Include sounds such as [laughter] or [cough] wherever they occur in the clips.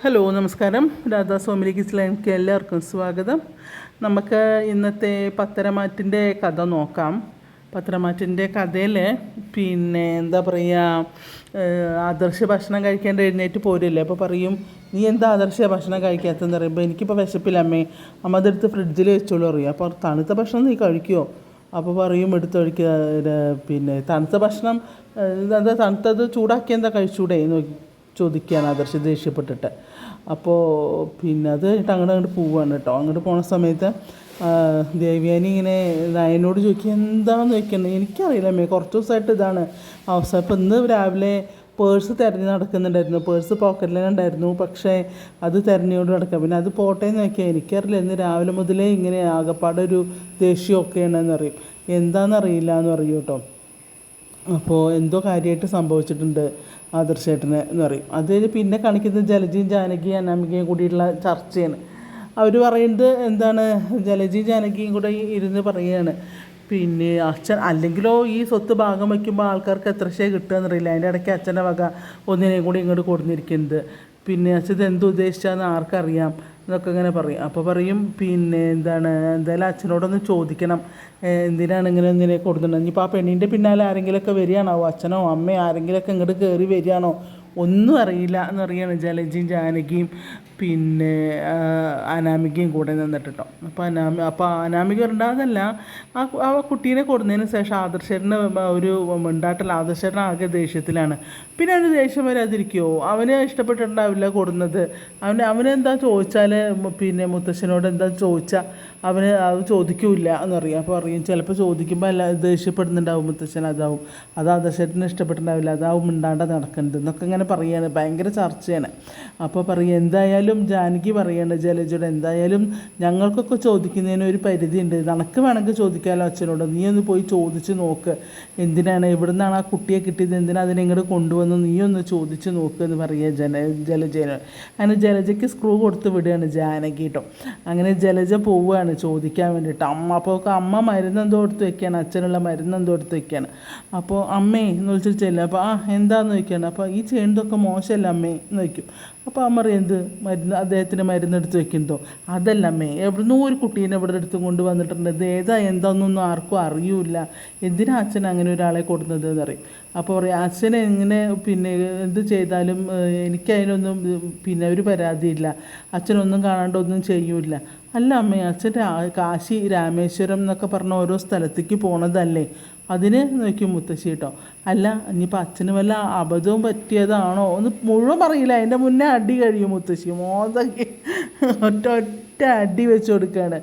Hello നമസ്കാരം. രാധാ സോമിലി കിച്ചലേക്ക് എല്ലാവർക്കും സ്വാഗതം. നമുക്ക് ഇന്നത്തെ പത്തരമാറ്റിന്റെ കഥ നോക്കാം. പത്തരമാറ്റിന്റെ കഥയിൽ പിന്നെ എന്താ പറയുക ആദർശ ഭക്ഷണം കഴിക്കേണ്ട എഴുന്നേറ്റ് പോരില്ലേ? അപ്പോൾ പറയും നീ എന്താ ആദർശ ഭക്ഷണം കഴിക്കാത്തതെന്ന് പറയുമ്പോൾ എനിക്കിപ്പോൾ വിശപ്പില്ല അമ്മേ. അമ്മ അതെടുത്ത് ഫ്രിഡ്ജിൽ വെച്ചോളൂ അറിയാം അപ്പോൾ തണുത്ത ഭക്ഷണം നീ കഴിക്കുമോ അപ്പോൾ പറയും എടുത്ത് കഴിക്കുക പിന്നെ തണുത്ത ഭക്ഷണം എന്താ തണുത്തത് ചൂടാക്കി എന്താ കഴിച്ചൂടെ? എന്ന് ചോദിക്കുകയാണ് ആദർശ് ദേഷ്യപ്പെട്ടിട്ട്. അപ്പോൾ പിന്നെ അത് കഴിഞ്ഞിട്ട് അങ്ങോട്ട് അങ്ങോട്ട് പോവുകയാണ് കേട്ടോ. അങ്ങോട്ട് പോണ സമയത്ത് ദേവ്യാനി ഇങ്ങനെ നയനോട് ചോദിക്കുക എന്താണെന്ന് ചോദിക്കുന്നത് എനിക്കറിയില്ല അമ്മേ കുറച്ച് ദിവസമായിട്ട് ഇതാണ് അവസ്ഥ. അപ്പോൾ ഇന്ന് രാവിലെ പേഴ്സ് തിരഞ്ഞ് നടക്കുന്നുണ്ടായിരുന്നു. പേഴ്സ് പോക്കറ്റിലുണ്ടായിരുന്നു പക്ഷേ അത് തിരഞ്ഞുകൊണ്ട് നടക്കുക പിന്നെ അത് പോട്ടെ എന്ന് നോക്കിയാൽ എനിക്കറിയില്ല ഇന്ന് രാവിലെ മുതലേ ഇങ്ങനെ ആകപ്പാടെ ഒരു ദേഷ്യമൊക്കെയാണെന്ന് അറിയും. എന്താണെന്നറിയില്ല എന്ന് പറയും കേട്ടോ. അപ്പോൾ എന്തോ കാര്യമായിട്ട് സംഭവിച്ചിട്ടുണ്ട് ആദർശേട്ടന് എന്ന് പറയും. അത് പിന്നെ കാണിക്കുന്നത് ജലജി ജാനകിയും അനാമികയും കൂടിയിട്ടുള്ള ചർച്ചയാണ്. അവർ പറയുന്നത് എന്താണ്? ജലജി ജാനകിയും കൂടെ ഇരുന്ന് പറയുകയാണ്. പിന്നെ അച്ഛൻ അല്ലെങ്കിലോ ഈ സ്വത്ത് ഭാഗം വയ്ക്കുമ്പോൾ ആൾക്കാർക്ക് എത്ര ശേ കിട്ടുക എന്നറിയില്ല. അതിന്റെ ഇടയ്ക്ക് അച്ഛന്റെ വക ഒന്നിനെയും കൂടി ഇങ്ങോട്ട് കൊടുത്തിരിക്കുന്നത് പിന്നെ അച്ഛൻ എന്ത് ഉദ്ദേശിച്ചാന്ന് ആർക്കറിയാം എന്നൊക്കെ ഇങ്ങനെ പറയും. അപ്പോൾ പറയും പിന്നെ എന്താണ് എന്തായാലും അച്ഛനോടൊന്ന് ചോദിക്കണം. എന്തിനാണ് ഇങ്ങനെ ഇങ്ങനെ കൊടുക്കുന്നത്? ഇനിയിപ്പോൾ ആ പെണ്ണിന്റെ പിന്നാലെ ആരെങ്കിലുമൊക്കെ വരികയാണോ? അച്ഛനോ അമ്മയോ ആരെങ്കിലുമൊക്കെ ഇങ്ങോട്ട് കയറി വരികയാണോ? ഒന്നും അറിയില്ല എന്നറിയാണ് ജലജിയും ജാനകിയും. പിന്നെ അനാമികയും കൂടെ നിന്നിട്ട് കേട്ടോ അപ്പോൾ അനാമി അപ്പോൾ അനാമിക ഉണ്ടാകുന്നതല്ല ആ ആ കുട്ടീനെ കൊടുന്നതിന് ശേഷം ആദർശേട്ടന് ഒരു മിണ്ടാട്ടൽ ആദർശേട്ടൻ ആകെ ദേഷ്യത്തിലാണ്. പിന്നെ അവന് ദേഷ്യം വരാതിരിക്കുമോ അവന് ഇഷ്ടപ്പെട്ടിട്ടുണ്ടാവില്ല കൊടുന്നത്. അവന് അവനെന്താ ചോദിച്ചാൽ പിന്നെ മുത്തശ്ശനോട് എന്താ ചോദിച്ചാൽ അവന് അത് ചോദിക്കില്ല എന്നറിയാം. അപ്പോൾ അറിയും ചിലപ്പോൾ ചോദിക്കുമ്പോൾ അല്ല ദേഷ്യപ്പെടുന്നുണ്ടാവും മുത്തശ്ശൻ അതാവും. അത് ആദർശേട്ടന് ഇഷ്ടപ്പെട്ടിട്ടുണ്ടാവില്ല അതാവും മിണ്ടാണ്ട് നടക്കുന്നത് എന്നൊക്കെ ഇങ്ങനെ പറയുകയാണ് ഭയങ്കര ചർച്ചയാണ്. അപ്പോൾ പറയും എന്തായാലും ജാനകി പറയേണ്ട ജലജയുടെ എന്തായാലും ഞങ്ങൾക്കൊക്കെ ചോദിക്കുന്നതിന് ഒരു പരിധിയുണ്ട്. നിനക്ക് വേണമെങ്കിൽ ചോദിക്കാമല്ലോ അച്ഛനോട്. നീ ഒന്ന് പോയി ചോദിച്ച് നോക്ക്. എന്തിനാണ് എവിടെ നിന്നാണ് ആ കുട്ടിയെ കിട്ടിയത്? എന്തിനാ അതിനെ ഇങ്ങോട്ട് കൊണ്ടുവന്ന് നീ ഒന്ന് ചോദിച്ച് നോക്ക് എന്ന് പറയുക ജന ജലജേന അങ്ങനെ ജലജയ്ക്ക് സ്ക്രൂ കൊടുത്ത് വിടുകയാണ് ജാനകി കേട്ടോ അങ്ങനെ ജലജ പോവുകയാണ് ചോദിക്കാൻ വേണ്ടിയിട്ട്. അമ്മ അപ്പോൾ അമ്മ മരുന്ന് എന്തോ എടുത്ത് വെക്കുകയാണ്. അച്ഛനുള്ള മരുന്ന് എന്തോ എടുത്ത് വെക്കുകയാണ്. അപ്പോൾ അമ്മേ എന്ന് വിളിച്ചിട്ട് ചെല്ലുക. അപ്പോൾ ആ എന്താന്ന് ചോദിക്കുകയാണ്? അപ്പോൾ ഈ ചെയ്യേണ്ടതൊക്കെ മോശമല്ല അമ്മേ? എന്ന് ചോദിക്കും. അപ്പോൾ അമ്മ എന്ത് മരുന്ന് അദ്ദേഹത്തിന് മരുന്ന് എടുത്ത് വെക്കുന്നതോ അതല്ല അമ്മേ എവിടുന്നോ ഒരു കുട്ടീനെ ഇവിടെ എടുത്ത് കൊണ്ട് വന്നിട്ടുണ്ട്. ഇത് ഏതാ എന്താണെന്നൊന്നും ആർക്കും അറിയൂല എന്തിനാ അച്ഛൻ അങ്ങനെ ഒരാളെ കൊടുക്കുന്നത് എന്ന് പറയും. അപ്പോൾ പറയും അച്ഛനെ എങ്ങനെ പിന്നെ എന്ത് ചെയ്താലും എനിക്കതിനൊന്നും പിന്നെ ഒരു പരാതിയില്ല. അച്ഛനൊന്നും കാണാണ്ട് ഒന്നും ചെയ്യൂല അല്ല അമ്മേ അച്ഛൻ കാശി രാമേശ്വരം എന്നൊക്കെ പറഞ്ഞ ഓരോ സ്ഥലത്തേക്ക് പോണതല്ലേ? അതിന് നോക്കി മുത്തശ്ശി കേട്ടോ അല്ല ഇനിയിപ്പോൾ അച്ഛന് വല്ല അബദ്ധവും പറ്റിയതാണോ? ഒന്ന് മുഴുവൻ പറയില്ല. അതിന്റെ മുന്നേ അടി കഴിയും മുത്തശ്ശി. മോതൊക്കെ ഒറ്റ ഒറ്റ അടി വെച്ച് കൊടുക്കുകയാണ്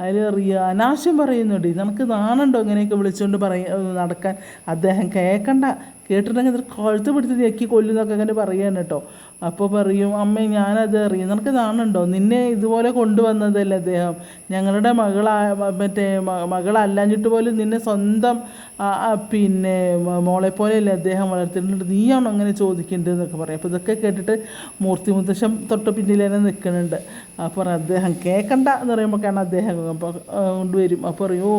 അതിൽ റിയ അനാവശ്യം പറയുന്നുണ്ട്. നമുക്ക് നാണുണ്ടോ ഇങ്ങനെയൊക്കെ വിളിച്ചുകൊണ്ട് പറയ നടക്കാൻ? അദ്ദേഹം കേൾക്കണ്ട കേട്ടിട്ടുണ്ടെങ്കിൽ കഴുത്ത് പിടിച്ച് ഞെക്കി കൊല്ലുന്നൊക്കെ അങ്ങനെ പറയാണ് കേട്ടോ അപ്പോൾ പറയും അമ്മേ ഞാനത് അറിയും. നിനക്ക് കാണുന്നുണ്ടോ? നിന്നെ ഇതുപോലെ കൊണ്ടുവന്നതല്ലേ അദ്ദേഹം? ഞങ്ങളുടെ മകളാ മറ്റേ മകളല്ലാഞ്ഞിട്ട് പോലും നിന്നെ സ്വന്തം പിന്നെ മോളെ പോലെയല്ലേ അദ്ദേഹം വളർത്തിയിട്ടുണ്ട് നീയാണോ അങ്ങനെ ചോദിക്കേണ്ടത് എന്നൊക്കെ പറയും. അപ്പോൾ ഇതൊക്കെ കേട്ടിട്ട് മൂർത്തി മുത്തശ്ശം തൊട്ട് പിന്നിൽ തന്നെ നിൽക്കുന്നുണ്ട്. അപ്പോൾ അദ്ദേഹം കേൾക്കണ്ട എന്ന് പറയുമ്പോഴാണ് അദ്ദേഹം കൊണ്ടുവരും. അപ്പോൾ പറയും ഓ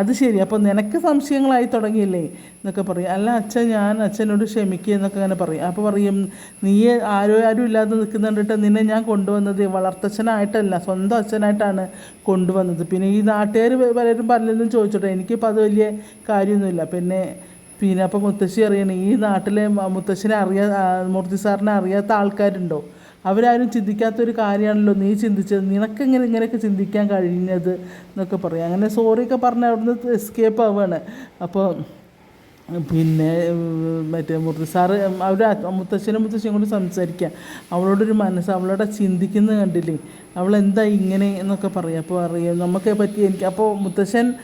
അത് ശരി. അപ്പോൾ നിനക്ക് സംശയങ്ങളായി തുടങ്ങിയില്ലേ? എന്നൊക്കെ പറയും. അല്ല അച്ഛൻ ഞാൻ അച്ഛനോട് ക്ഷമിക്കുക എന്നൊക്കെ അങ്ങനെ പറയും. അപ്പോൾ പറയും നീ ആരോ ആരും ഇല്ലാതെ നിൽക്കുന്നുണ്ടിട്ട് നിന്നെ ഞാൻ കൊണ്ടുവന്നത് വളർത്തച്ഛനായിട്ടല്ല. സ്വന്തം അച്ഛനായിട്ടാണ് കൊണ്ടുവന്നത്. പിന്നെ ഈ നാട്ടുകാർ പലരും പലരും ചോദിച്ചോട്ടെ എനിക്കിപ്പോൾ അത് വലിയ കാര്യമൊന്നുമില്ല. പിന്നെ പിന്നെ അപ്പോൾ മുത്തശ്ശി അറിയണം ഈ നാട്ടിലെ മുത്തശ്ശിനെ അറിയാ മൂർത്തി സാറിനെ അറിയാത്ത ആൾക്കാരുണ്ടോ? അവരാരും ചിന്തിക്കാത്തൊരു കാര്യമാണല്ലോ നീ ചിന്തിച്ചത്. നിനക്കെങ്ങനെ ഇങ്ങനെയൊക്കെ ചിന്തിക്കാൻ കഴിഞ്ഞത്? എന്നൊക്കെ പറയും. അങ്ങനെ സോറിയൊക്കെ പറഞ്ഞ് അവിടുന്ന് എസ്കേപ്പ് ആവുകയാണ് അപ്പോൾ പിന്നെ മറ്റേ മുറി സാറ് അവർ മുത്തശ്ശനും മുത്തശ്ശിയും കൂടി സംസാരിക്കുക അവളോടൊരു മനസ്സ് അവളോടെ ചിന്തിക്കുന്നത് കണ്ടില്ലേ? അവളെന്താ ഇങ്ങനെ എന്നൊക്കെ പറയും. അപ്പോൾ അറിയാം. നമുക്ക് പറ്റി എനിക്ക് അപ്പോൾ മുത്തശ്ശൻ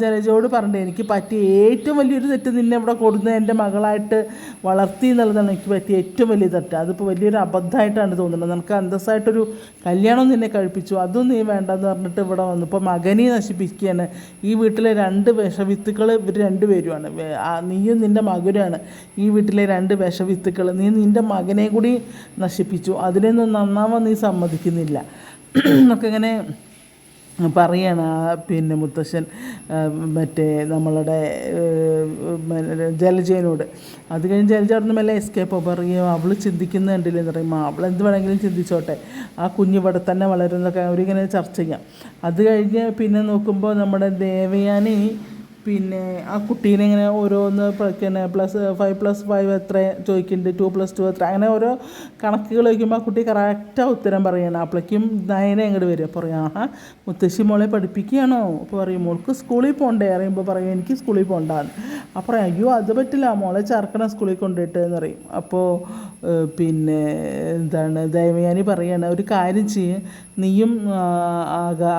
ജലജയോട് പറഞ്ഞത് എനിക്ക് പറ്റിയ ഏറ്റവും വലിയൊരു തെറ്റ് നിന്നെ ഇവിടെ കൊടുന്ന് എന്റെ മകളായിട്ട് വളർത്തി എന്നുള്ളതാണ് എനിക്ക് പറ്റിയ ഏറ്റവും വലിയ തെറ്റ്. അതിപ്പോൾ വലിയൊരു അബദ്ധമായിട്ടാണ് തോന്നുന്നത്. നമുക്ക് അന്തസ്സായിട്ടൊരു കല്യാണം നിന്നെ കഴിപ്പിച്ചു. അതും നീ വേണ്ടെന്ന് പറഞ്ഞിട്ട് ഇവിടെ വന്നു ഇപ്പോൾ മകനെ നശിപ്പിക്കുകയാണ്. ഈ വീട്ടിലെ രണ്ട് വിഷവിത്തുക്കൾ ഇവർ രണ്ടുപേരുമാണ്. നീയും നിന്റെ മകനുമാണ് ഈ വീട്ടിലെ രണ്ട് വിഷവിത്തുക്കൾ നീ നിന്റെ മകനെ കൂടി നശിപ്പിച്ചു. അതിനെയൊന്നും നന്നാവാൻ നീ സമ്മതിക്കുന്നില്ല. [clears throat] നമുക്കിങ്ങനെ പറയാണ് പിന്നെ മുത്തശ്ശൻ മറ്റേ നമ്മളുടെ ജലജയനോട്. അത് കഴിഞ്ഞ് ജലജ നിന്ന് മെല്ലെ എസ്കേപ്പ് പറയും അവൾ ചിന്തിക്കുന്ന കണ്ടില്ലേ? എന്ന് പറയുമ്പോൾ അവൾ എന്ത് വേണമെങ്കിലും ചിന്തിച്ചോട്ടെ. ആ കുഞ്ഞ് ഇവിടെ തന്നെ വളരുന്നൊക്കെ അവരിങ്ങനെ ചർച്ച ചെയ്യാം. അത് കഴിഞ്ഞ് പിന്നെ നോക്കുമ്പോൾ നമ്മുടെ ദേവയാനി പിന്നെ ആ കുട്ടീനെ ഇങ്ങനെ ഓരോന്ന് പിന്നെ പ്ലസ് ഫൈവ് പ്ലസ് ഫൈവ് എത്ര ചോദിക്കുന്നുണ്ട് ടു പ്ലസ് ടു എത്ര അങ്ങനെ ഓരോ കണക്കുകൾ ചോദിക്കുമ്പോൾ ആ കുട്ടി കറക്റ്റാണ് ഉത്തരം പറയണം. അപ്പോഴേക്കും നയനെ അങ്ങോട്ട് വരിക. അപ്പോൾ പറയും ആഹാ മുത്തശ്ശി മോളെ പഠിപ്പിക്കുകയാണോ? അപ്പോൾ പറയും മോൾക്ക് സ്കൂളിൽ പോകണ്ടേ അറിയുമ്പോൾ പറയും എനിക്ക് സ്കൂളിൽ പോകണ്ടാന്ന് അപ്പോൾ അയ്യോ അത് പറ്റില്ല മോളെ ചേർക്കണം സ്കൂളിൽ കൊണ്ടിട്ട് എന്ന് പറയും അപ്പോൾ പിന്നെ എന്താണ് ദൈവയാനി പറയാണ് ഒരു കാര്യം ചെയ്യും നീയും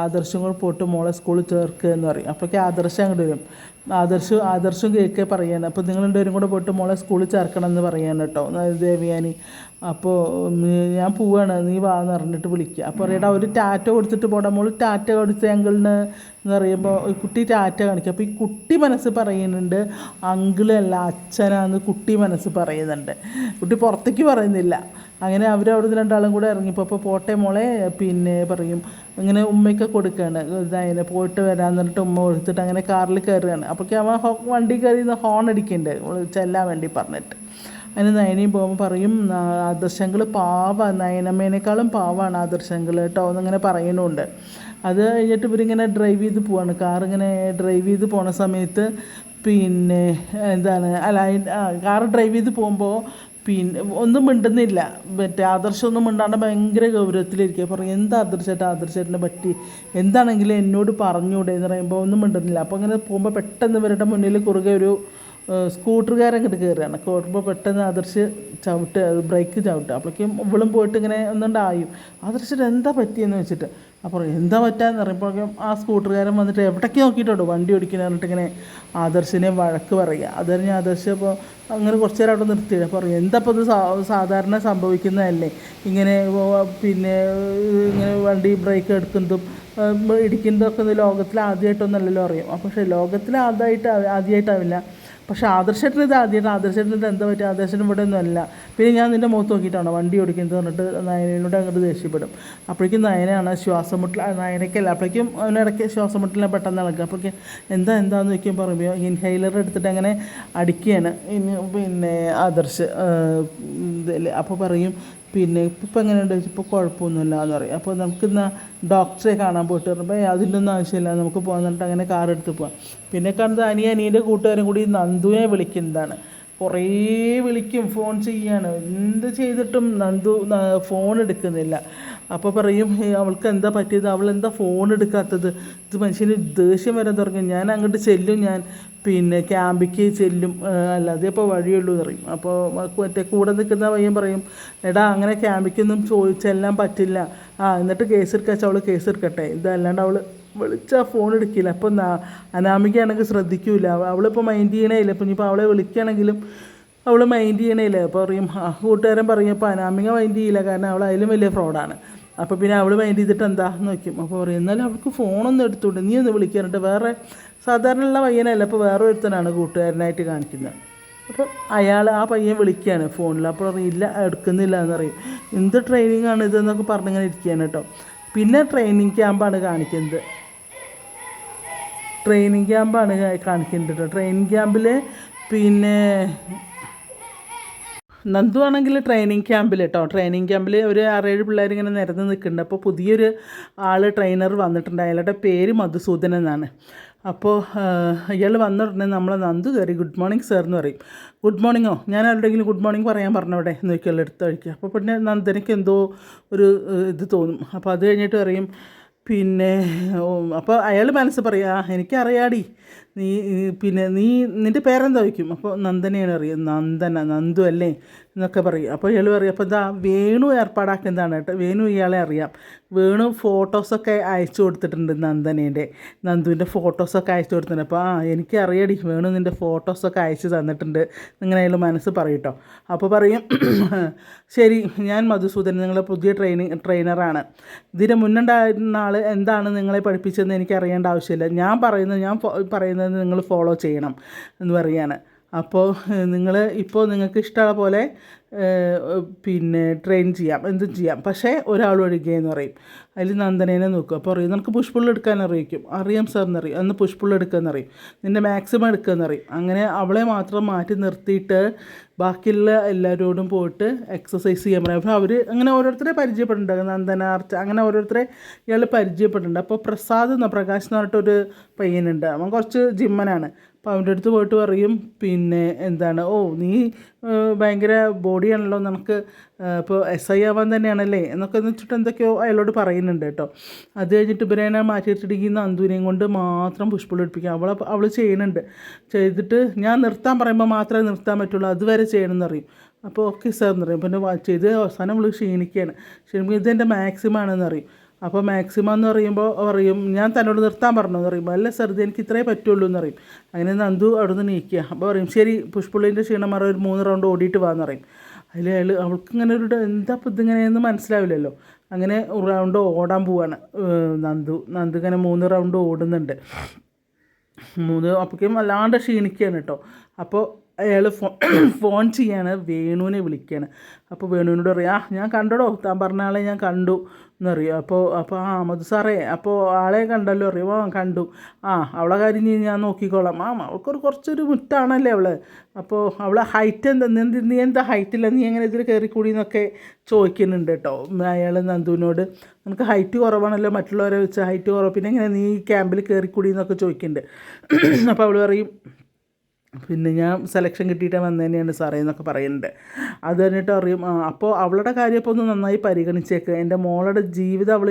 ആദർശം കൂടെ പോയിട്ട് മോളെ സ്കൂളിൽ ചേർക്കുക എന്ന് പറയും. അപ്പോഴേക്കും ആദർശം അങ്ങോട്ട് വരും. ആദർശം ആദർശം കേൾക്കേ പറയാണ്. അപ്പോൾ നിങ്ങൾ രണ്ടുപേരും കൂടെ പോയിട്ട് മോളെ സ്കൂളിൽ ചേർക്കണം എന്ന് പറയാൻ കേട്ടോ. ദേവിയാനി. അപ്പോൾ ഞാൻ പോവാണ്. നീ വാ എന്ന് പറഞ്ഞിട്ട് വിളിക്കുക അപ്പോൾ പറയടാ ഒരു ടാറ്റ കൊടുത്തിട്ട് പോടാ. മോൾ ടാറ്റ കൊടുത്ത് അങ്കിളിന് എന്ന് പറയുമ്പോൾ കുട്ടി ടാറ്റ കാണിക്കും. അപ്പോൾ ഈ കുട്ടി മനസ്സ് പറയുന്നുണ്ട് അങ്കിളല്ല അച്ഛനാന്ന് കുട്ടി മനസ്സ് പറയുന്നുണ്ട്. കുട്ടി പുറത്തേക്ക് പറയുന്നില്ല. അങ്ങനെ അവരവിടുന്ന് രണ്ടാളും കൂടെ ഇറങ്ങിപ്പോൾ അപ്പോൾ പോട്ടെ മോളെ പിന്നെ പറയും. ഇങ്ങനെ ഉമ്മയ്ക്ക് കൊടുക്കുകയാണ് ഇതായത് പോയിട്ട് വരാന്ന് പറഞ്ഞിട്ട് ഉമ്മ കൊടുത്തിട്ട് അങ്ങനെ കാറിൽ കയറുകയാണ്. അപ്പോഴേക്കും അവൻ വണ്ടി കയറി ഹോൺ അടിക്കുന്നുണ്ട് ചെല്ലാൻ വേണ്ടി പറഞ്ഞിട്ട്. അതിന് നയനയും പോകുമ്പോൾ പറയും ആദർശങ്ങൾ പാവ. നയനമ്മേനേക്കാളും പാവാണ് ആദർശങ്ങൾ കേട്ടോ എന്നിങ്ങനെ പറയുന്നുണ്ട്. അത് കഴിഞ്ഞിട്ട് ഇവരിങ്ങനെ ഡ്രൈവ് ചെയ്ത് പോവാണ്. കാർ ഇങ്ങനെ ഡ്രൈവ് ചെയ്ത് പോണ സമയത്ത് പിന്നെ എന്താണ് അല്ല കാർ ഡ്രൈവ് ചെയ്ത് പോകുമ്പോൾ പിന്നെ ഒന്നും മിണ്ടുന്നില്ല. മറ്റേ ആദർശമൊന്നും മിണ്ടാണ്ട് ഭയങ്കര ഗൗരവത്തിലിരിക്കുക. പറഞ്ഞു എന്താ ആദർശേട്ടാ ആദർശേട്ടനെ പറ്റി എന്താണെങ്കിലും എന്നോട് പറഞ്ഞൂടെ? എന്ന് പറയുമ്പോൾ ഒന്നും മിണ്ടുന്നില്ല. അപ്പോൾ അങ്ങനെ പോകുമ്പോൾ പെട്ടെന്ന് ഇവരുടെ മുന്നിൽ കുറുകെ ഒരു സ്കൂട്ടറുകാരൻ ഇങ്ങോട്ട് കയറുകയാണ് കയറുമ്പോൾ പെട്ടെന്ന് ആദർശ് ചവിട്ട് ബ്രേക്ക് ചവിട്ടുക അപ്പോഴേക്കും ഇവളും പോയിട്ട് ഇങ്ങനെ ഒന്നുണ്ടായും. ആദർശിട്ട് എന്താ പറ്റിയെന്ന് വെച്ചിട്ട്? അപ്പോൾ എന്താ പറ്റാന്ന് പറയുമ്പോഴേക്കും ആ സ്കൂട്ടറുകാരൻ വന്നിട്ട് എവിടേക്ക് നോക്കിയിട്ടുണ്ടോ? വണ്ടി ഓടിക്കുന്ന പറഞ്ഞിട്ട് ഇങ്ങനെ ആദർശിനെ വഴക്ക് പറയുക. അത് കഴിഞ്ഞ് ആദർശ് അപ്പോൾ അങ്ങനെ കുറച്ച് നേരം അവിടെ നിർത്തിയില്ല അപ്പോൾ പറയും എന്താ ഇപ്പോൾ ഇത് സാധാരണ സംഭവിക്കുന്നതല്ലേ? ഇങ്ങനെ പിന്നെ ഇങ്ങനെ വണ്ടി ബ്രേക്ക് എടുക്കുന്നതും ഇടിക്കുന്നതൊക്കെ ലോകത്തിൽ ആദ്യമായിട്ടൊന്നല്ലല്ലോ അറിയും. പക്ഷേ ലോകത്തിൽ ആദ്യമായിട്ട് ആദ്യമായിട്ടാവില്ല. പക്ഷേ ആദർശത്തിന് ഇത് ആദ്യമായിട്ട് ആദർശത്തിന് ഇത് എന്താ പറ്റുക ആദർശനും ഇവിടെ ഒന്നും അല്ല. പിന്നെ ഞാൻ നിന്റെ മുഖത്ത് നോക്കിയിട്ടാണ്? വണ്ടി ഓടിക്കുന്നത് പറഞ്ഞിട്ട് നയനയോട് അങ്ങോട്ട് ദേഷ്യപ്പെടും. അപ്പോഴേക്കും നയനയാണ് ശ്വാസം മുട്ടൽ നയനയ്ക്കല്ല അപ്പോഴേക്കും അവനിടയ്ക്ക് ശ്വാസം മുട്ടലിനെ പെട്ടെന്ന് ഇളക്കുക. അപ്പോഴേക്കും എന്താ എന്താന്ന് ചോദിക്കാൻ പറയുമ്പോൾ ഇൻഹൈലർ എടുത്തിട്ട് അങ്ങനെ അടിക്കുകയാണ്. പിന്നെ ആദർശ് അപ്പോൾ പറയും പിന്നെ ഇപ്പം എങ്ങനെയുണ്ട്? ഇപ്പോൾ കുഴപ്പമൊന്നുമില്ല എന്ന് പറയും. അപ്പോൾ നമുക്ക് ഇന്ന് ഡോക്ടറെ കാണാൻ പോയിട്ട് പറഞ്ഞപ്പോൾ അതിനൊന്നും ആവശ്യമില്ല. നമുക്ക് പറഞ്ഞിട്ട് അങ്ങനെ കാർ എടുത്ത് പോകാം പിന്നെ കണ്ടത് അനിയ അനിയന്റെ കൂട്ടുകാരും കൂടി നന്ദുവിനെ വിളിക്കുന്നതാണ് കുറേ വിളിക്കും. ഫോൺ ചെയ്യാണ്. എന്ത് ചെയ്തിട്ടും നന്ദു ഫോൺ എടുക്കുന്നില്ല. അപ്പോൾ പറയും അവൾക്ക് എന്താ പറ്റിയത്? അവൾ എന്താ ഫോൺ എടുക്കാത്തത്? ഇത് മനുഷ്യന് ദേഷ്യം വരാൻ തുടങ്ങി. ഞാൻ അങ്ങോട്ട് ചെല്ലും ഞാൻ. പിന്നെ ക്യാമ്പിക്ക് ചെല്ലും. അല്ലാതെ ഇപ്പോൾ വഴിയുള്ളൂ പറയും. അപ്പോൾ മറ്റേ കൂടെ നിൽക്കുന്ന പയ്യൻ പറയും എടാ അങ്ങനെ ക്യാമ്പിക്കൊന്നും ചോദിച്ചെല്ലാം പറ്റില്ല. ആ എന്നിട്ട് കേസ് എടുക്കാച്ചാൽ അവൾ കേസ് എടുക്കട്ടെ. ഇതല്ലാണ്ട് അവൾ വിളിച്ചാൽ ഫോൺ എടുക്കില്ല. അപ്പം അനാമികയാണെങ്കിൽ ശ്രദ്ധിക്കൂല. അവളിപ്പോൾ മൈൻഡ് ചെയ്യണേയില്ല ഇപ്പം ഇനിയിപ്പോൾ അവളെ വിളിക്കുകയാണെങ്കിലും അവൾ മൈൻഡ് ചെയ്യണേയില്ല അപ്പോൾ പറയും ആ കൂട്ടുകാരൻ പറയും അപ്പോൾ അനാമിക മൈൻഡ് ചെയ്യില്ല. കാരണം അവൾ അതിലും വലിയ ഫ്രോഡാണ് അപ്പോൾ പിന്നെ അവൾ മൈൻഡ് ചെയ്തിട്ട് എന്താ നോക്കും അപ്പോൾ പറയും എന്നാലും അവൾക്ക് ഫോണൊന്നും എടുത്തുകൊണ്ട് നീ ഒന്ന് വിളിക്കാറുണ്ട് വേറെ സാധാരണ ഉള്ള പയ്യനല്ല അപ്പോൾ വേറെ ഒരുത്തനാണ് കൂട്ടുകാരനായിട്ട് കാണിക്കുന്നത്. അപ്പോൾ അയാൾ ആ പയ്യൻ വിളിക്കുകയാണ് ഫോണിൽ അപ്പോൾ അറിയില്ല എടുക്കുന്നില്ല എന്ന് പറയും. എന്ത് ട്രെയിനിങ് ആണ് ഇതെന്നൊക്കെ പറഞ്ഞിങ്ങനെ ഇരിക്കുകയാണ് കേട്ടോ. പിന്നെ ട്രെയിനിങ് ക്യാമ്പാണ് കാണിക്കുന്നത്. ട്രെയിനിങ് ക്യാമ്പാണ് കാണിക്കുന്നത് കേട്ടോ. ട്രെയിനിങ് ക്യാമ്പിൽ പിന്നെ നന്ദു ആണെങ്കിൽ ട്രെയിനിങ് ക്യാമ്പിൽ കേട്ടോ ട്രെയിനിങ് ക്യാമ്പിൽ ഒരു ആറേഴ് പിള്ളേർ ഇങ്ങനെ നിരന്ന് നിൽക്കുന്നുണ്ട്. അപ്പോൾ പുതിയൊരു ആൾ ട്രെയിനർ വന്നിട്ടുണ്ട്. അയാളുടെ പേര് മധുസൂദൻ എന്നാണ്. അപ്പോൾ അയാൾ വന്ന ഉടനെ നമ്മൾ നന്ദു കയറി ഗുഡ് മോർണിംഗ് സാർ എന്ന് പറയും. ഗുഡ് മോർണിംഗോ ഞാൻ ആരുടെങ്കിലും ഗുഡ് മോർണിംഗ് പറയാൻ പറഞ്ഞവിടെ എന്ന് നോക്കിയാൽ എടുത്ത് കഴിക്കുക അപ്പോൾ പിന്നെ നന്ദനയ്ക്ക് എന്തോ ഒരു ഇത് തോന്നും. അപ്പോൾ അത് കഴിഞ്ഞിട്ട് പറയും പിന്നെ അപ്പോൾ അയാൾ മനസ്സ് പറയാ "ആ, എനിക്കറിയാടി. നീ പിന്നെ നീ നിന്റെ പേരെന്താ വയ്ക്കും അപ്പോൾ നന്ദനയാണ് അറിയാം നന്ദന നന്ദു അല്ലേ? എന്നൊക്കെ പറയും. അപ്പോൾ ഇയാൾ പറയും അപ്പോൾ ഇതാ വേണു ഏർപ്പാടാക്കുന്നതാണ് കേട്ടോ. വേണു ഇയാളെ അറിയാം. വേണു ഫോട്ടോസൊക്കെ അയച്ചു കൊടുത്തിട്ടുണ്ട് നന്ദനേന്റെ. നന്ദുവിന്റെ ഫോട്ടോസൊക്കെ അയച്ചു കൊടുത്തിട്ടുണ്ട്. അപ്പോൾ ആ എനിക്ക് അറിയാടി വേണു നിന്റെ ഫോട്ടോസൊക്കെ അയച്ചു തന്നിട്ടുണ്ട്. ഇങ്ങനെ അയാൾ മനസ്സ് പറയട്ടോ അപ്പോൾ പറയും [clears throat] ശരി ഞാൻ മധുസൂദൻ നിങ്ങളെ പുതിയ ട്രെയിനിങ് ട്രെയിനറാണ്. ഇതിന് മുന്നുണ്ടായിരുന്ന ആൾ എന്താണ് നിങ്ങളെ പഠിപ്പിച്ചതെന്ന് എനിക്ക് അറിയേണ്ട ആവശ്യമില്ല. ഞാൻ പറയുന്നത് ഞാൻ ഫോ- പറയുന്നത് നിങ്ങൾ ഫോളോ ചെയ്യണം എന്ന് പറയാണ് അപ്പോൾ നിങ്ങൾ ഇപ്പോൾ നിങ്ങൾക്ക് ഇഷ്ടമുള്ള പോലെ പിന്നെ ട്രെയിൻ ചെയ്യാം എന്തും ചെയ്യാം. പക്ഷേ ഒരാൾ ഒഴികെയെന്ന് പറയും. അതിൽ നന്ദനേനെ നോക്കും. അപ്പോൾ അറിയും നിനക്ക് പുഷ്പുള്ള എടുക്കാൻ അറിയിക്കും. അറിയാം സാർ എന്നറിയും അന്ന് പുഷ്പുള്ള അറിയും നിന്റെ മാക്സിമം എടുക്കാമെന്ന് അറിയും അങ്ങനെ അവളെ മാത്രം മാറ്റി നിർത്തിയിട്ട് ബാക്കിയുള്ള എല്ലാവരോടും പോയിട്ട് എക്സസൈസ് ചെയ്യാൻ പറയും. അപ്പോൾ അവർ അങ്ങനെ ഓരോരുത്തരെ പരിചയപ്പെട്ടിട്ടുണ്ട് നന്ദന അർച്ച അങ്ങനെ ഓരോരുത്തരെ ഇയാൾ പരിചയപ്പെട്ടിട്ടുണ്ട് അപ്പോൾ പ്രസാദ് എന്ന പ്രകാശ് എന്ന് പറഞ്ഞിട്ടൊരു പയ്യനുണ്ട്. അവൻ കുറച്ച് ജിമ്മനാണ് അപ്പോൾ അവന്റെ അടുത്ത് പോയിട്ട് പറയും പിന്നെ എന്താണ്? ഓ നീ ഭയങ്കര ബോഡിയാണല്ലോ നമുക്ക് ഇപ്പോൾ എസ് ഐ ആവാൻ തന്നെയാണല്ലേ? എന്നൊക്കെ എന്ന് വെച്ചിട്ട് എന്തൊക്കെയോ അയാളോട് പറയുന്നുണ്ട് കേട്ടോ. അത് കഴിഞ്ഞിട്ട് ഇവരെ മാറ്റിയിട്ടിരിക്കുന്ന അന്തുവിനെയും കൊണ്ട് മാത്രം പുഷ്പൊളിപ്പിക്കുക അവൾ അവൾ ചെയ്യുന്നുണ്ട്. ചെയ്തിട്ട് ഞാൻ നിർത്താൻ പറയുമ്പോൾ മാത്രമേ നിർത്താൻ പറ്റുള്ളൂ. അതുവരെ ചെയ്യണമെന്ന് അറിയും അപ്പോൾ ഓക്കെ സാർ എന്ന് പറയും. പിന്നെ ചെയ്ത് അവസാനം അവൾ ക്ഷീണിക്കുകയാണ്. ക്ഷീണിക്കുക ഇതെന്റെ മാക്സിമം ആണെന്ന് അറിയും അപ്പോൾ മാക്സിമം എന്ന് പറയുമ്പോൾ പറയും ഞാൻ തന്നോട് നിർത്താൻ പറഞ്ഞു? എന്ന് പറയുമ്പോൾ അല്ല സർ എനിക്ക് ഇത്രേ പറ്റുള്ളൂ എന്ന് പറയും. അങ്ങനെ നന്ദു അവിടെ നിന്ന് നീക്കുക. അപ്പോൾ പറയും ശരി പുഷ്പുള്ളിന്റെ ക്ഷീണം മാറി ഒരു മൂന്ന് റൗണ്ട് ഓടിയിട്ട് വാന്ന് പറയും. അതിൽ അയാൾ അവൾക്ക് ഇങ്ങനെ ഒരു എന്താ ഇപ്പം ഇതിങ്ങനെയെന്ന് മനസ്സിലാവില്ലല്ലോ. അങ്ങനെ റൗണ്ട് ഓടാൻ പോവാണ് നന്ദു. നന്ദു ഇങ്ങനെ മൂന്ന് റൗണ്ട് ഓടുന്നുണ്ട്. മൂന്ന് അപ്പോഴേക്കും വല്ലാണ്ട് ക്ഷീണിക്കുകയാണ് കേട്ടോ. അപ്പോൾ അയാൾ ഫോ [coughs] ഫോൺ ചെയ്യാണ് വേണുവിനെ വിളിക്കുകയാണ് അപ്പോൾ വേണുവിനോട് പറയും ആ ഞാൻ കണ്ടടോ താൻ പറഞ്ഞ ആളെ ഞാൻ കണ്ടു എന്നറിയും. അപ്പോൾ അപ്പോൾ ആ മധു സാറേ അപ്പോൾ ആളെ കണ്ടല്ലോ അറിയുമോ കണ്ടു. ആ അവളെ കാര്യം ഞാൻ നോക്കിക്കോളാം. ആ അവൾക്കൊരു കുറച്ചൊരു മുറ്റാണല്ലേ അവൾ? അപ്പോൾ അവളെ ഹൈറ്റ് എന്താ നീ എന്താ ഹൈറ്റില്ല നീ എങ്ങനെ ഇതിൽ കയറി കൂടി എന്നൊക്കെ ചോദിക്കുന്നുണ്ട് കേട്ടോ. അയാൾ നന്ദുവിനോട് നിനക്ക് ഹൈറ്റ് കുറവാണല്ലോ മറ്റുള്ളവരെ വെച്ച് ഹൈറ്റ് കുറവ്. പിന്നെ എങ്ങനെ നീ ക്യാമ്പിൽ കയറിക്കൂടി കൂടി എന്നൊക്കെ ചോദിക്കുന്നുണ്ട്. [coughs] അപ്പോൾ അവൾ പറയും പിന്നെ ഞാൻ സെലക്ഷൻ കിട്ടിയിട്ട് വന്നു തന്നെയാണ് സാറേ എന്നൊക്കെ പറയുന്നുണ്ട്. അത് കഴിഞ്ഞിട്ട് അറിയും അപ്പോൾ അവളുടെ കാര്യം ഇപ്പോൾ ഒന്ന് നന്നായി പരിഗണിച്ചേക്ക്. എന്റെ മോളുടെ ജീവിതം അവൾ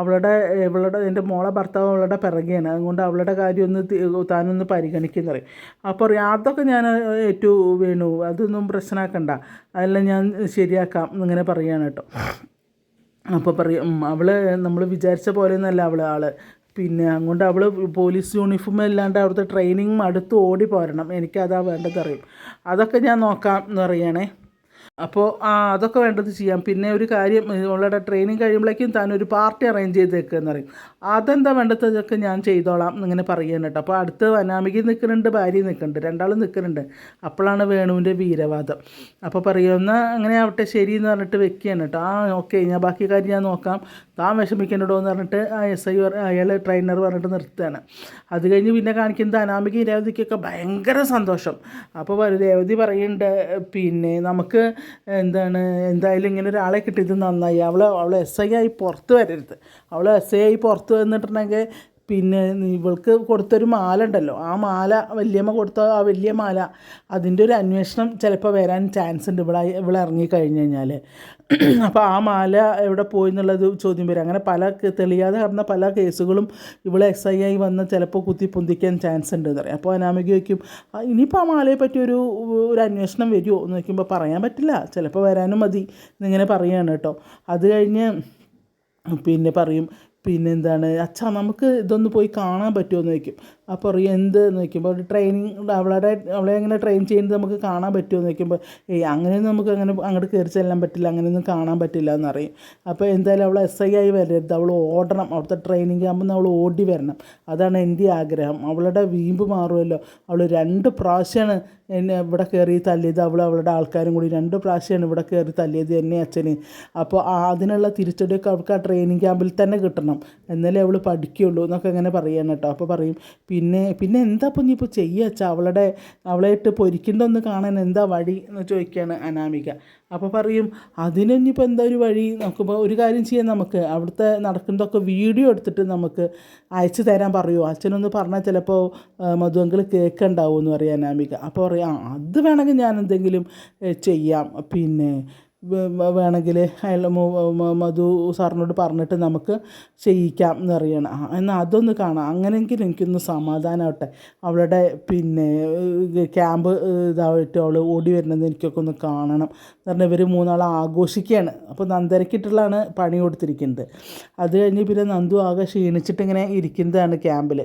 അവളുടെ ഇവളുടെ എന്റെ മോളെ ഭർത്താവ് അവളുടെ പിറകെയാണ്. അതുകൊണ്ട് അവളുടെ കാര്യം ഒന്ന് താനൊന്ന് പരിഗണിക്കുന്ന പറയും. അപ്പോൾ അറിയാം അതൊക്കെ ഞാൻ ഏറ്റു വേണു. അതൊന്നും പ്രശ്നമാക്കണ്ട അതെല്ലാം ഞാൻ ശരിയാക്കാം ഇങ്ങനെ പറയുകയാണ് കേട്ടോ. അപ്പോൾ പറയും അവൾ നമ്മൾ വിചാരിച്ച പോലെയൊന്നല്ല അവൾ ആൾ. പിന്നെ അങ്ങോട്ട് അവൾ പോലീസ് യൂണിഫോം ഇല്ലാണ്ട് അവിടുത്തെ ട്രെയിനിങ് അടുത്ത് ഓടി പോരണം. എനിക്കതാ വേണ്ടതറിയും അതൊക്കെ ഞാൻ നോക്കാം എന്ന് പറയണേ അപ്പോൾ ആ അതൊക്കെ വേണ്ടത് ചെയ്യാം. പിന്നെ ഒരു കാര്യം അവളുടെ ട്രെയിനിങ് കഴിയുമ്പോഴേക്കും താൻ ഒരു പാർട്ടി അറേഞ്ച് ചെയ്തേക്കുക എന്ന് പറയും. അതെന്താ വേണ്ടതൊക്കെ ഞാൻ ചെയ്തോളാം എന്നിങ്ങനെ പറയുന്നു കേട്ടോ. അപ്പോൾ അടുത്ത് വനാമിക നിൽക്കുന്നുണ്ട് ഭാര്യ നിൽക്കുന്നുണ്ട് രണ്ടാളും നിൽക്കുന്നുണ്ട് അപ്പോഴാണ് വേണുവിന്റെ വീരവാദം. അപ്പോൾ പറയുന്ന അങ്ങനെ ആവട്ടെ ശരി എന്ന് പറഞ്ഞിട്ട് വെക്കുകയാണ് കേട്ടോ. ആ ഓക്കെ ഞാൻ ബാക്കി കാര്യം ഞാൻ നോക്കാം. താൻ വിഷമിക്കണ്ടോ എന്ന് പറഞ്ഞിട്ട് ആ എസ് ഐ അയാൾ ട്രെയിനർ പറഞ്ഞിട്ട് നിർത്തുകയാണ്. അത് കഴിഞ്ഞ് പിന്നെ കാണിക്കുന്നത് അനാമികയും രേവതിക്കൊക്കെ ഭയങ്കര സന്തോഷം. അപ്പോൾ രേവതി പറയുന്നുണ്ട് പിന്നെ നമുക്ക് എന്താണ് എന്തായാലും ഇങ്ങനെ ഒരാളെ കിട്ടിയത് നന്നായി. അവൾ അവൾ എസ് ഐ ആയി പുറത്ത് വരരുത്. അവൾ എസ് ഐ ആയി പുറത്ത് വന്നിട്ടുണ്ടെങ്കിൽ പിന്നെ ഇവൾക്ക് കൊടുത്തൊരു മാല ഉണ്ടല്ലോ. ആ മാല വലിയമ്മ കൊടുത്ത ആ വലിയ മാല അതിന്റെ ഒരു അന്വേഷണം ചിലപ്പോൾ വരാൻ ചാൻസ് ഉണ്ട്. ഇവിടെ ഇവിടെ ഇറങ്ങിക്കഴിഞ്ഞ് കഴിഞ്ഞാൽ [clears throat] അപ്പോൾ ആ മാല എവിടെ പോയി എന്നുള്ളത് ചോദ്യം വരും. അങ്ങനെ പല തെളിയാതെ നടന്ന പല കേസുകളും ഇവിടെ എസ് ഐ ആയി വന്ന് ചിലപ്പോൾ കുത്തി പൊന്തിക്കാൻ ചാൻസ് ഉണ്ട് എന്ന് പറയും അപ്പോൾ അനാമിക വയ്ക്കും "ആ, ഇനിയിപ്പോൾ ആ മാലയെ പറ്റി ഒരു ഒരു അന്വേഷണം വരുമോ എന്ന് വയ്ക്കുമ്പോൾ പറയാൻ പറ്റില്ല. ചിലപ്പോൾ വരാനും മതി എന്നിങ്ങനെ പറയുകയാണ് കേട്ടോ. അത് കഴിഞ്ഞ് പിന്നെ പറയും പിന്നെന്താണ് അച്ഛാ നമുക്ക് ഇതൊന്ന് പോയി കാണാൻ പറ്റുമോ? എന്ന് ചോദിക്കും. അപ്പോൾ എന്ത് നോക്കുമ്പോൾ ഒരു ട്രെയിനിങ് അവളുടെ അവളെ എങ്ങനെ ട്രെയിൻ ചെയ്യുന്നത് നമുക്ക് കാണാൻ പറ്റുമോ എന്ന് നോക്കുമ്പോൾ ഏയ് അങ്ങനെയൊന്നും നമുക്ക് അങ്ങനെ അങ്ങോട്ട് കയറി ചെല്ലാൻ പറ്റില്ല അങ്ങനെയൊന്നും കാണാൻ പറ്റില്ല എന്നറിയും അപ്പോൾ എന്തായാലും അവൾ എസ് ഐ ആയി വരരുത്. അവൾ ഓടണം. അവിടുത്തെ ട്രെയിനിങ് ആകുമ്പോൾ അവൾ ഓടി വരണം. അതാണ് എന്റെ ആഗ്രഹം. അവളുടെ വീമ്പ് മാറുമല്ലോ. അവൾ രണ്ട് പ്രാവശ്യമാണ് എന്നെ ഇവിടെ കയറി തല്ലിയത്. അവൾ അവളുടെ ആൾക്കാരും കൂടി രണ്ട് പ്രാവശ്യമാണ് ഇവിടെ കയറി തല്ലിയത് എന്നെ അച്ഛന്. അപ്പോൾ അതിനുള്ള തിരിച്ചടിയൊക്കെ അവൾക്ക് ആ ട്രെയിനിങ് ക്യാമ്പിൽ തന്നെ കിട്ടണം. എന്നാലേ അവൾ പഠിക്കുകയുള്ളൂ എന്നൊക്കെ അങ്ങനെ പറയാണ് കേട്ടോ. അപ്പോൾ പറയും പിന്നെ പിന്നെ എന്താ ഇപ്പം ഇനിയിപ്പോൾ ചെയ്യുക വെച്ചാൽ അവളുടെ അവളായിട്ട് പൊരിക്കേണ്ടൊന്ന് കാണാൻ എന്താ വഴി എന്ന് ചോദിക്കുകയാണ് അനാമിക. അപ്പോൾ പറയും അതിനിപ്പോൾ എന്താ ഒരു വഴി? നമുക്കിപ്പോൾ ഒരു കാര്യം ചെയ്യാം നമുക്ക്. അവിടുത്തെ നടക്കുന്നതൊക്കെ വീഡിയോ എടുത്തിട്ട് നമുക്ക് അയച്ചു തരാൻ പറയുമോ അച്ഛനൊന്ന് പറഞ്ഞാൽ ചിലപ്പോൾ മധുവെങ്കിൽ കേൾക്കണ്ടാവും എന്ന് പറയാം അനാമിക. അപ്പോൾ പറയാം അത് വേണമെങ്കിൽ ഞാൻ എന്തെങ്കിലും ചെയ്യാം. പിന്നെ വേണമെങ്കിൽ അയാൾ മധു സാറിനോട് പറഞ്ഞിട്ട് നമുക്ക് ചെയ്യിക്കാം എന്ന് പറയണം. എന്നാൽ അതൊന്ന് കാണാം. അങ്ങനെയെങ്കിലും എനിക്കൊന്ന് സമാധാനമാവട്ടെ അവളുടെ പിന്നെ ക്യാമ്പ് ഇതായിട്ട് അവൾ ഓടി വരുന്നത് എനിക്കൊക്കെ ഒന്ന് കാണണം എന്ന് പറഞ്ഞാൽ ഇവർ മൂന്നാൾ ആഘോഷിക്കുകയാണ്. അപ്പോൾ നന്ദരക്കിട്ടുള്ളതാണ് പണി കൊടുത്തിരിക്കുന്നത്. അത് കഴിഞ്ഞ് പിന്നെ നന്ദു ആകെ ക്ഷീണിച്ചിട്ട് ഇങ്ങനെ ഇരിക്കുന്നതാണ് ക്യാമ്പിൽ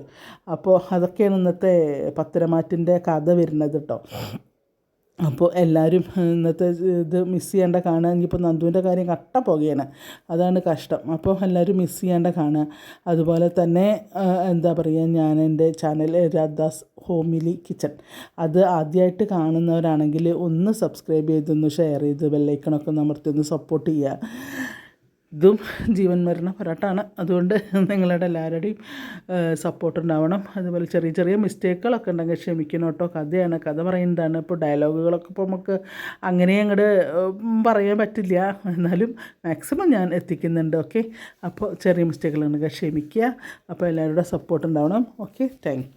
അപ്പോൾ അതൊക്കെയാണ് ഇന്നത്തെ പത്തരമാറ്റിന്റെ കഥ വരുന്നത് കേട്ടോ അപ്പോൾ എല്ലാവരും ഇന്നത്തെ ഇത് മിസ് ചെയ്യേണ്ട കാണുക. ഇപ്പോൾ നന്ദുവിന്റെ കാര്യം കട്ട പോകുകയാണ് അതാണ് കഷ്ടം. അപ്പോൾ എല്ലാവരും മിസ് ചെയ്യേണ്ട കാണുക. അതുപോലെ തന്നെ എന്താ പറയുക ഞാൻ എന്റെ ചാനൽ രാധാസ് ഹോമിലി കിച്ചൺ. അത് ആദ്യമായിട്ട് കാണുന്നവരാണെങ്കിൽ ഒന്ന് സബ്സ്ക്രൈബ് ചെയ്തൊന്ന് ഷെയർ ചെയ്ത് ബെല്ലൈക്കണൊക്കെ ഒന്ന് അമർത്തി ഒന്ന് സപ്പോർട്ട് ചെയ്യുക. ഇതും ജീവൻ മരണ പോരാട്ടമാണ് അതുകൊണ്ട് നിങ്ങളുടെ എല്ലാവരുടെയും സപ്പോർട്ട് ഉണ്ടാവണം. അതുപോലെ ചെറിയ ചെറിയ മിസ്റ്റേക്കുകളൊക്കെ ഉണ്ടെങ്കിൽ ക്ഷമിക്കണം കേട്ടോ. കഥയാണ്. കഥ പറയുന്നതാണ്. ഇപ്പോൾ ഡയലോഗുകളൊക്കെ ഇപ്പോൾ നമുക്ക് അങ്ങനെ അങ്ങോട്ട് പറയാൻ പറ്റില്ല. എന്നാലും മാക്സിമം ഞാൻ എത്തിക്കുന്നുണ്ട്. ഓക്കെ? അപ്പോൾ ചെറിയ മിസ്റ്റേക്കുകളുണ്ടെങ്കിൽ ക്ഷമിക്കുക. അപ്പോൾ എല്ലാവരുടെ സപ്പോർട്ട് ഉണ്ടാവണം. ഓക്കെ? താങ്ക്